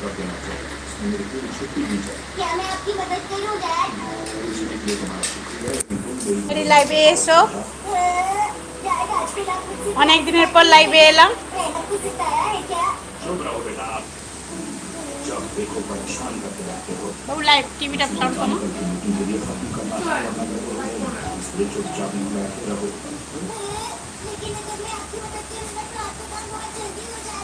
कर देना चाहिए इसमें मेरी पूरी छुट्टी दी जाए क्या मैं आपकी मदद करूं डैड इसके लिए तुम्हारा शुक्रिया लेकिन तुम मेरी আরে লাইভে এসো डैड आजकल आप मुझसे অনেক দিনের পর लाइवे এলাম रहना कुछ सिखाया है क्या चुप रहो बेटा जब देखो परेशान करते रहते हो বাবু লাইভ টিভিটা সাউন্ড কমা कल की मीटिंग के लिए खत्म करना है वरना मैं बोलूंगा इसलिए चुपचाप में बैठे रहो लेकिन अगर मैं आपकी मदद करूंगा तो आपका काम बहुत जल्दी हो जाएगा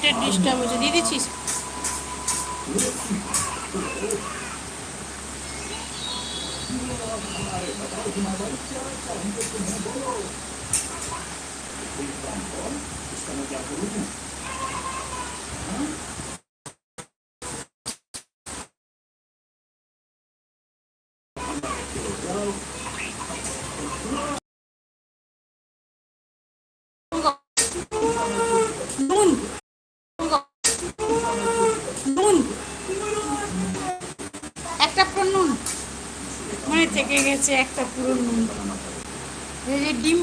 নেটের ডিস্টার্ব হচ্ছে দিয়ে দিচ্ছিস इसका मैं क्या करूँ গেছে একটা পুরো নুন যে ডিম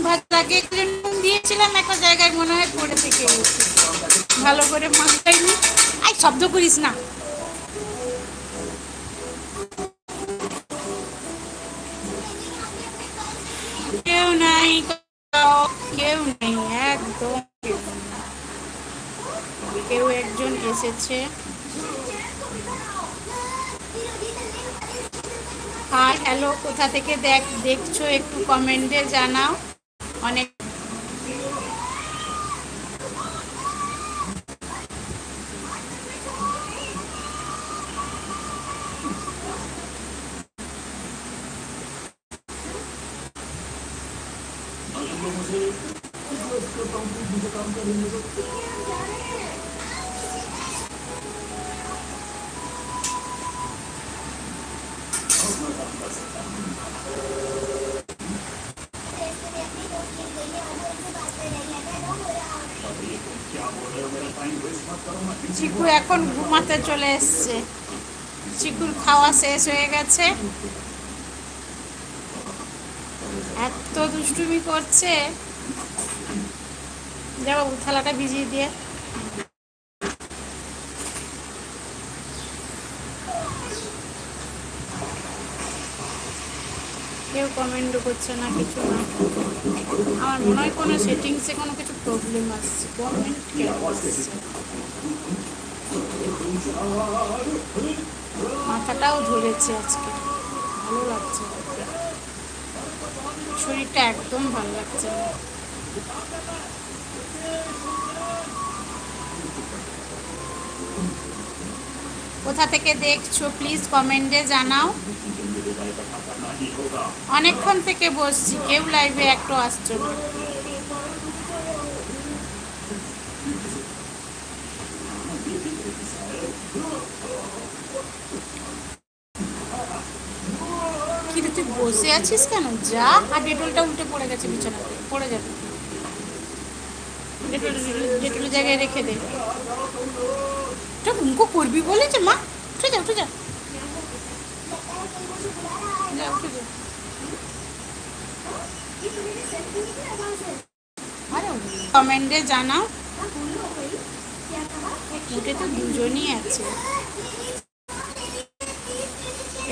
একটু নুন দিয়েছিলাম, একটা জায়গায় মনে হয় পড়ে থেকে ভালো করে মাখাইনি। আই, শব্দ করিস না। কেউ নাই কেউ নেই, একদম কেউ একজন এসেছে হাই হ্যালো কোথা থেকে দেখ দেখছ একটু কমেন্টে জানাও। অনেক চিকু এখন ঘুমাতে চলে এসছে। চিকুর খাওয়া শেষ হয়ে গেছে। এত দুষ্টুমি করছে। যাব থালাটা ভিজিয়ে দিয়ে। কমেন্টও করছে না, কিছু না। আমার মনে হয় কোনো সেটিংসে কোনো কিছু প্রবলেম আসছে। কমেন্ট কেন আসছে? মাথাটাও ধরেছে আজকে। ভালো লাগছে। শরীরটা একদম ভালো লাগছে না। কোথা থেকে দেখছ প্লিজ কমেন্টে জানাও। অনেকক্ষণ থেকে বসছি, কেউ লাইভে একটু আসছো না। কি তুই বসে আছিস কেন? যা, আর ডেটলটা উল্টে পড়ে গেছে বিছানাতে, পড়ে যাবে ডেটল জায়গায় রেখে দে। মুখো করবি বলেছে, মা। উঠে যা উঠে যা আরে কমেন্টে জানাও। উঠে তো দুজনই আছে।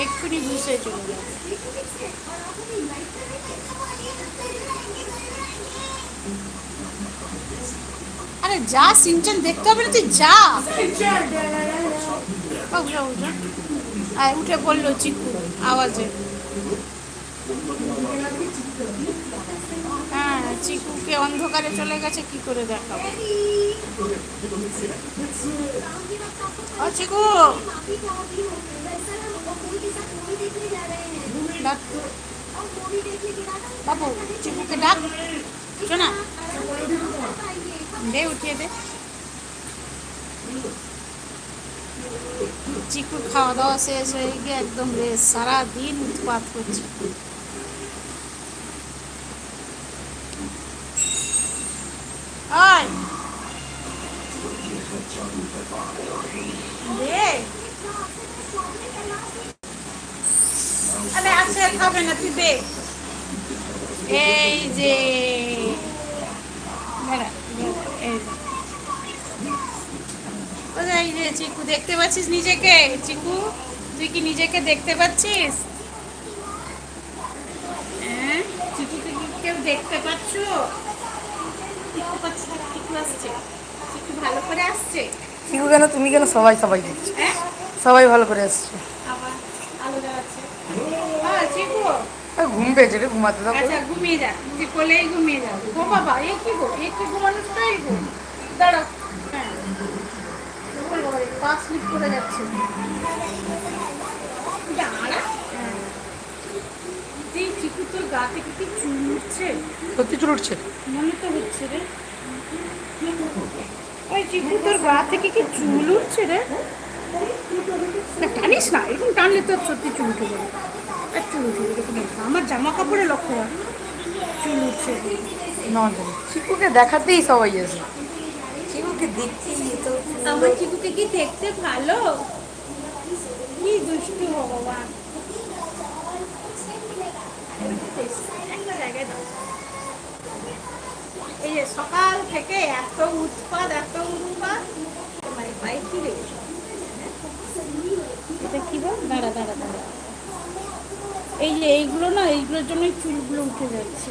এক্ষুনি বুঝে চলে যাবে। আরে যা, সিনচান দেখতে হবে না তুই, যা। উঠে পড়ল চিকু, আওয়াজে হ্যাঁ চিকুকে অন্ধকারে চলে গেছে, কি করে দেখাবো? ও চিকু! বাবু চিকুকে ডাক। শোনা। দে, উঠিয়ে দে। চিকুর খাওয়া দাওয়া শেষ হয়ে গিয়ে একদম সারাদিন উৎপাত করছে আয় দে তুই এই যে চিকু দেখতে পাচ্ছিস নিজেকে চিকু তুই কি নিজেকে দেখতে পাচ্ছিস হ্যাঁ চিকুকে কি কেউ দেখতে পাচ্ছ চিকু পাচ্ছি না, চিকু আসছে চিকু ভালো করে আসছে চিকু কেন তুমি কেন সবাই সবাই দেখছ? হ্যাঁ? সবাই ভালো করে আসছো। হ্যাঁ ঘুম পেয়েছে রে ঘুমাতে দাও। আচ্ছা ঘুমিয়ে যা। তুই কোলেই ঘুমিয়ে যা ও বাবা এ কি গো? এ কি ঘুমানোর স্টাইল গো? দাঁড়া হ্যাঁ। ওরে বাবা, পা স্লিপ করে যাচ্ছে হ্যাঁ। এই চিকু গা থেকে কি চুল উঠছে? সত্যি চুল উঠছে? মনে তো হচ্ছে রে। ওই তোর গা থেকে কি চুল উঠছে রে? না, টানিস না এরকম টানলে তোর সত্যি চুল উঠে যাবে। আর চুল উঠে যাবে আমার জামা কাপড়ে লক্ষ্য রাখ চুল উঠছে। না জানি চিকুকে দেখাতেই সবাই আসে চিকুকে দেখতেই তো আমার চিকুকে কি দেখতে ভালো? কি দুষ্টু ভগবান। একটা জায়গায় দাও। এই যে সকাল থেকে এত উৎপাদ এত উৎপাদ তোমার পায়ে কি রে এটা কি বল? দাঁড়া দাঁড়া দাঁড়া। এই যে এইগুলো না এইগুলোর জন্যই চুলগুলো উঠে যাচ্ছে।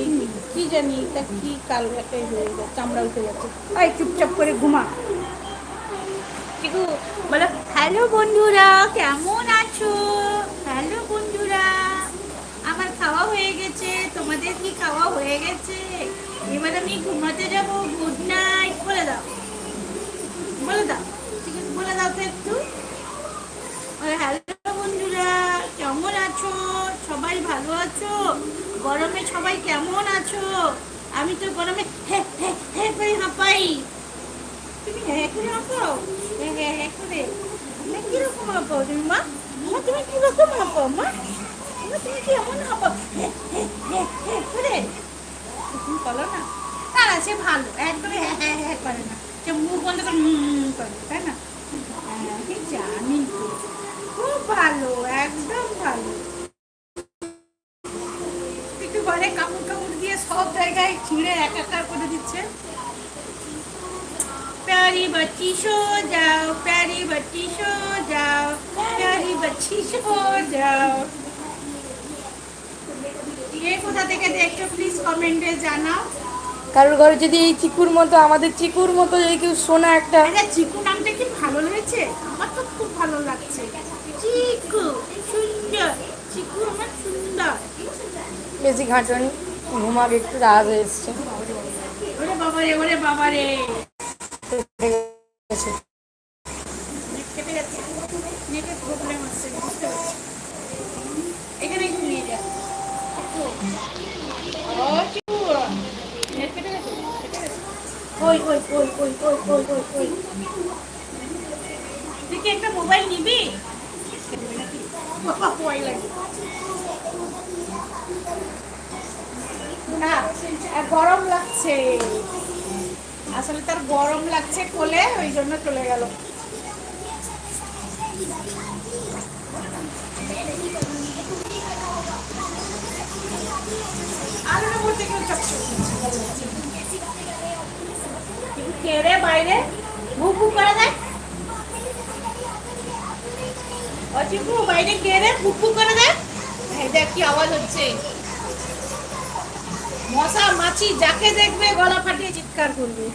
এই কি জানি এটা কি কাল এই হয়ে যাচ্ছে চামড়া উঠে যাচ্ছে এই চুপচাপ করে ঘুমা। বলো হ্যালো বন্ধুরা কেমন আছো? হ্যালো বন্ধুরা আমার খাওয়া হয়ে গেছে হয়ে গেছে। এবার আমি ঘুমাতে যাব। গুড নাইট বলে দাও। বলে দাও। ঠিক আছে, বলে দাও তো একটু। হ্যালো বন্ধুরা, কেমন আছো? সবাই ভালো আছো? গরমে সবাই কেমন আছো? আমি তো গরমে হে হে হে করে হাঁপাই। তুমি হ্যাঁ করে হাঁপাও? হ্যাঁ হ্যাঁ হ্যাঁ করে। না কীরকম হাঁপাও তুমি, মা? মা, তুমি কীরকম হাঁপাও, মা? তুমি কেমন হাঁপাও? হ্যাঁ হ্যাঁ হ্যাঁ হ্যাঁ করে। হুম বলো না? তারা সে ভালো। একবারে হ্যাঁ, হ্যাঁ হ্যাঁ হ্যাঁ করে না। সে মুখ বন্ধ করে হুম করে, তাই না? হ্যাঁ, জানি খুব ভালো, একদম ভালো। একটু পরে কাপড় কাপড় দিয়ে সব জায়গায় ছুঁড়ে একাকার করে দিচ্ছে। প্যারি বাচ্চি শো যাও প্যারি বাচ্চি শো যাও প্যারি বাচ্চি শো যাও কে কোথা থেকে দেখছ প্লিজ কমেন্টে জানাও। কারোর ঘরে যদি এই চিকুর মতো আমাদের চিকুর মতো যদি কেউ সোনা একটা আচ্ছা চিকু নামটা কি ভালো লেগেছে আমার তো খুব ভালো লাগছে। চিকু সুন্দর। চিকু আমার সুন্দর। বেশি ঘাঁটানি ঘুমাবে একটু রাত এসছে। ওরে বাবারে ওরে বাবারে। লাগছে। আসলে তার গরম লাগছে কোলে, ওই জন্য চলে গেল। বাইরে বাইরে কেড়ে ভুক ভুক করে দেয়। দেখ কি আওয়াজ হচ্ছে। মশা মাছি যাকে দেখবে, গলা ফাটিয়ে চিৎকার করবে।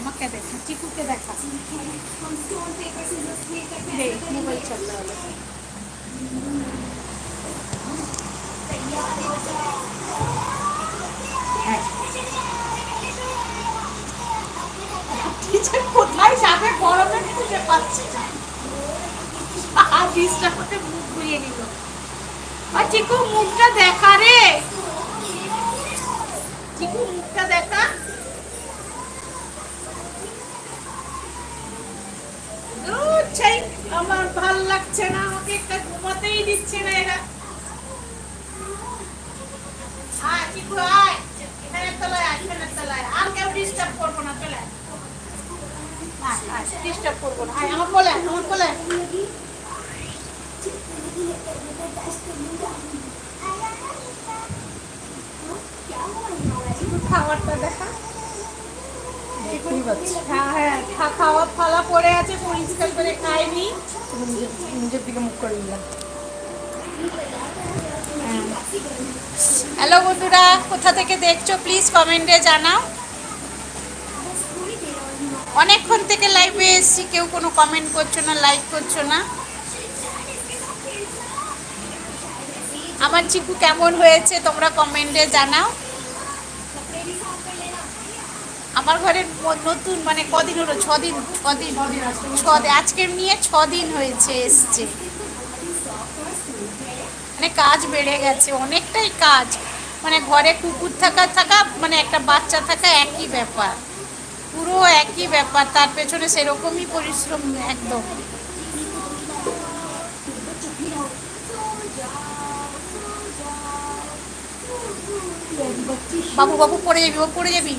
আমাকে দেখা, চিকুকে দেখা। মোবাইল। কোথায় যাবে গরমে খুঁজে পাচ্ছে না। মুখ ঘুরিয়ে নিল। মুখটা দেখা রে। দেখা। আমার ভালো লাগছে না, আমাকে একটা ঘুমাতেই দিচ্ছে না এরা। তলায় আয় তলায়। আর কেউ ডিস্টার্ব করব না, চলে ডিস্টার্ব করব না। আয়, আমার বলে আমার বলে খাবারটা দেখা। হ্যাঁ হ্যাঁ খাওয়া ফালা পড়ে আছে পরিষ্কার করে খাইনি। তুমি নিজের নিজের দিকে মুখ করে নিলাম। হ্যালো বন্ধুরা কোথা থেকে দেখছ প্লিজ কমেন্টে জানাও। অনেকক্ষণ থেকে লাইভে এসেছি কেউ কোনো কমেন্ট করছ না লাইক করছ না। আমার চিকু কেমন হয়েছে তোমরা কমেন্টে জানাও। আমার ঘরে নতুন মানে কদিন হলো? ছদিন কদিন ছদিন, আজকের নিয়ে ছদিন হয়েছে, এসছে। মানে কাজ বেড়ে গেছে, অনেকটাই কাজ। মানে ঘরে কুকুর থাকা থাকা মানে একটা বাচ্চা থাকা একই ব্যাপার। পুরো একই ব্যাপার, তার পেছনে সেরকমই পরিশ্রম একদম। বাবু বাবু, পড়ে যাবি, ও পড়ে যাবি?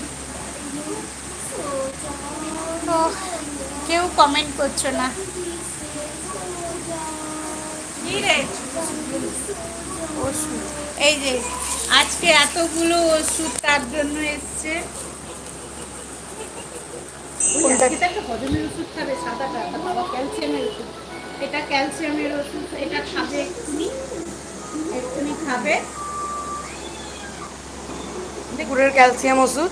তো কেউ কমেন্ট করছ না। ওষুধ। এই যে আজকে এতগুলো ওষুধ তার জন্য এসছে। হজমের ওষুধ খাবে? সাদাটা আর বাবা ক্যালসিয়ামের ওষুধ। এটা ক্যালসিয়ামের ওষুধ এটা খাবে এক্ষুনি। এক্ষুনি খাবে। কুকুরের ক্যালসিয়াম ওষুধ?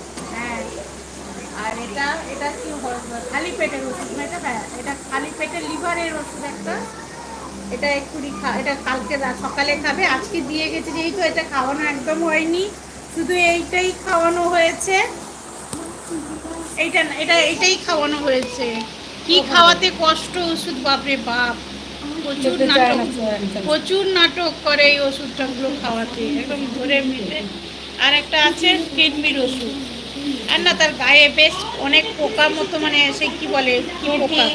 আর এটা এটা কি খালি পেটের ওষুধ না এটা? হ্যাঁ এটা খালি পেটের লিভারের ওষুধ একটা। এটা এক্ষুনি খা এটা কালকে সকালে খাবে আজকে দিয়ে গেছে যেহেতু এটা খাওয়ানো একদম হয়নি শুধু এইটাই খাওয়ানো হয়েছে। এইটা এটা এইটাই খাওয়ানো হয়েছে। কি খাওয়াতে কষ্ট ওষুধ বাপরে বাপ। প্রচুর নাটক প্রচুর নাটক করে এই ওষুধটাগুলো খাওয়াতে একদম ধরে মিলে আর একটা আছে কিডনির ওষুধ। আর না তার গায়ে বেশ অনেক পোকা মতো মানে সে কি বলে কি পোকা?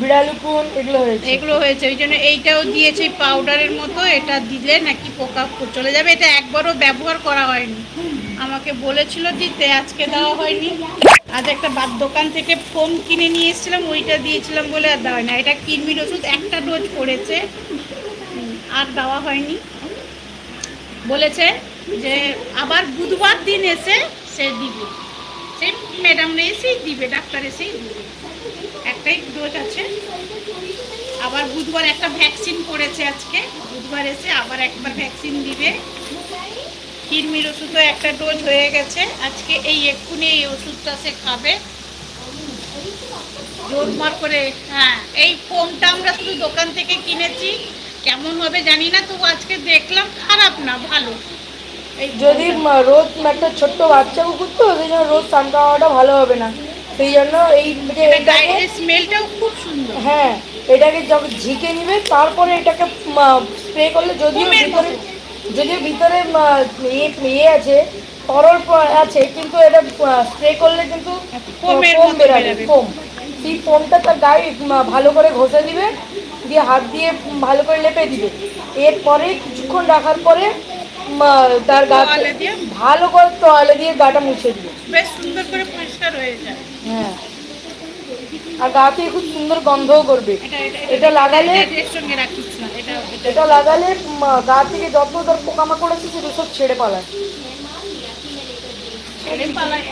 বিড়ালুকুন এগুলো হয়েছে। এগুলো হয়েছে ওই জন্য এইটাও দিয়েছে পাউডারের মতো এটা দিলে নাকি পোকা চলে যাবে এটা একবারও ব্যবহার করা হয়নি। আমাকে বলেছিল দিতে আজকে দেওয়া হয়নি। আজ একটা বাদ দোকান থেকে ফোম কিনে নিয়ে এসেছিলাম ওইটা দিয়েছিলাম বলে আর দেওয়া হয় না এটা কিডনির ওষুধ একটা ডোজ পড়েছে আর দেওয়া হয়নি। বলেছে যে আবার বুধবার দিন এসে সে দিবে। সেই ম্যাডাম এসেই দিবে, ডাক্তার এসেই দিবে। একটাই ডোজ আছে। আবার বুধবার একটা ভ্যাকসিন পড়েছে আজকে। বুধবার এসে আবার একবার ভ্যাকসিন দিবে। কিরমির ওষুধও একটা ডোজ হয়ে গেছে। আজকে এই এক্ষুনি এই ওষুধটা সে খাবে। জোরমার করে হ্যাঁ এই ফোমটা আমরা শুধু দোকান থেকে কিনেছি। কেমন হবে জানি না, তবু আজকে দেখলাম খারাপ না, ভালো। যদি রোজ একটা ছোট্ট বাচ্চা কুকুর তো সেই জন্য রোজ স্নান করাটা ভালো হবে না। সেই জন্য এই যে স্মেলটাও খুব সুন্দর। হ্যাঁ এটাকে যখন ঝিকে নিবে তারপরে এটাকে স্প্রে করলে যদিও ভিতরে যদিও ভিতরে ইয়ে ইয়ে আছে তরল আছে কিন্তু এটা স্প্রে করলে কিন্তু ফোম বেরাবে। ফোম। সেই ফোমটা তার গায়ে ভালো করে ঘষে দিবে দিয়ে হাত দিয়ে ভালো করে লেপে দিবে। এরপরে কিছুক্ষণ রাখার পরে তার গা ভালো করে তোয়ালে দিয়ে গাটা মুছে দিবে বেশ সুন্দর করে পরিষ্কার হয়ে যায়। হ্যাঁ। আর গা থেকে খুব সুন্দর গন্ধও করবে। এটা লাগালে এটা লাগালে গা থেকে যত ধর পোকামাকড় আছে সেগুলো সব ছেড়ে পালায়। ছেড়ে পালায়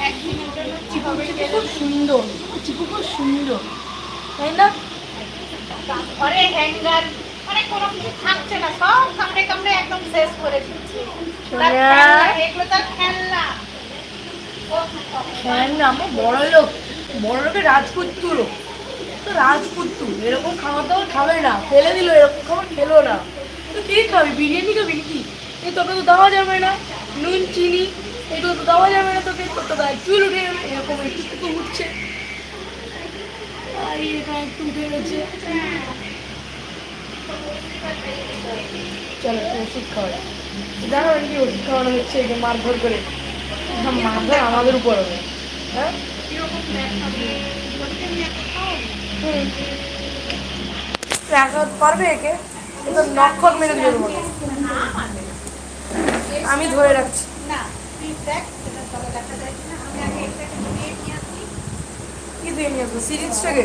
খুব সুন্দর। চিকু খুব সুন্দর। তাই না? হ্যাঙ্গার মানে কোনো কিছু থাকছে না সব কামড়ে কামড়ে একদম শেষ করে দিচ্ছে। তার সোনা। খেলনা, এগুলো তার খেলনা। আমার বড় লোক বড় লোকের রাজপুত্র তো রাজপুত্র এরকম খাবার দাবার খাবে না ফেলে দিল এরকম খাবার খেলো না। তো কি খাবি? বিরিয়ানি খাবি এই তোকে তো দেওয়া যাবে না। নুন চিনি এগুলো তো দেওয়া যাবে না তোকে। তোর তো গায়ে চুল উঠে যাবে এরকম একটু একটু উঠছে। আর এটা একটু উঠে গেছে। চলো ওষুধ খাওয়াই। জানো নাকি ওষুধ খাওয়ানো হচ্ছে যে মারধর করে। মারধর আমাদের উপর হবে। হ্যাঁ? পারবে একে? মেরে আমি ধরে রাখছি। দেখ দেখা কি দিয়ে নিয়ে আসব? সিরিজটাকে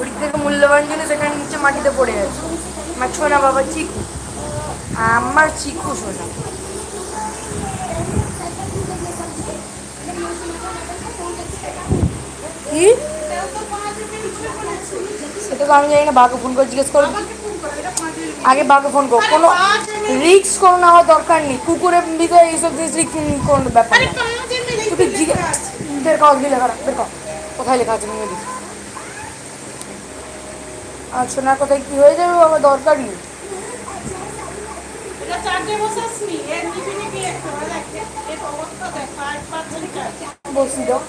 হরি থেকে মূল্যবান জিনিস সেখানে নিচে মাটিতে পড়ে আছে আমার ছোনা বাবা চিকু, আমার চিকু সোনা। সেটা তো আমি ফোন জিজ্ঞেস আগে ফোন করো। কোনো রিক্স কোনো দরকার নেই। কুকুরের ভিতরে এইসব কোনো ব্যাপার লেখা কোথায় লেখা আছে আর সোনার কোথায় কি হয়ে যাবে আমার দরকার নেই এটা চার্জে বসাসনি এর নিবি নিবি একটা দেখ এর অবস্থা দেখ পাঁচ পাঁচ লিটার বসি দাও।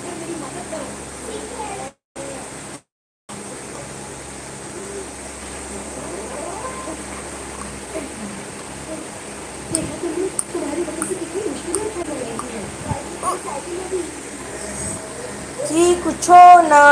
কি কুছো না?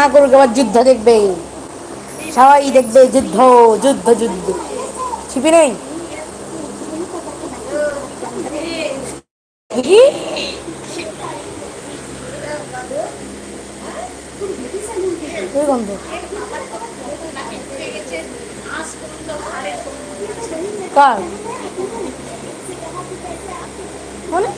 না করুক আবার যুদ্ধ দেখবে। সবাই দেখবে যুদ্ধ যুদ্ধ যুদ্ধ। ছিপি নেই? কার? মানে?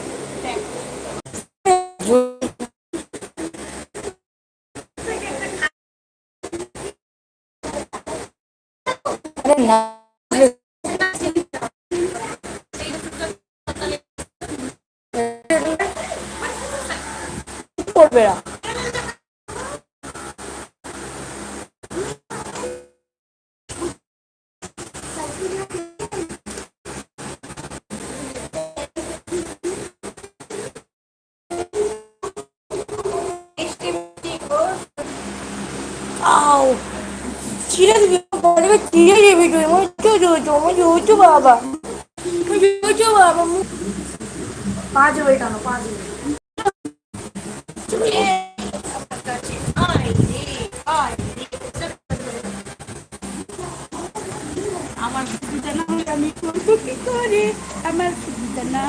বাবা। পাঁচ আমার সুবিধা না আমি করব কি করে? আমার সুবিধা না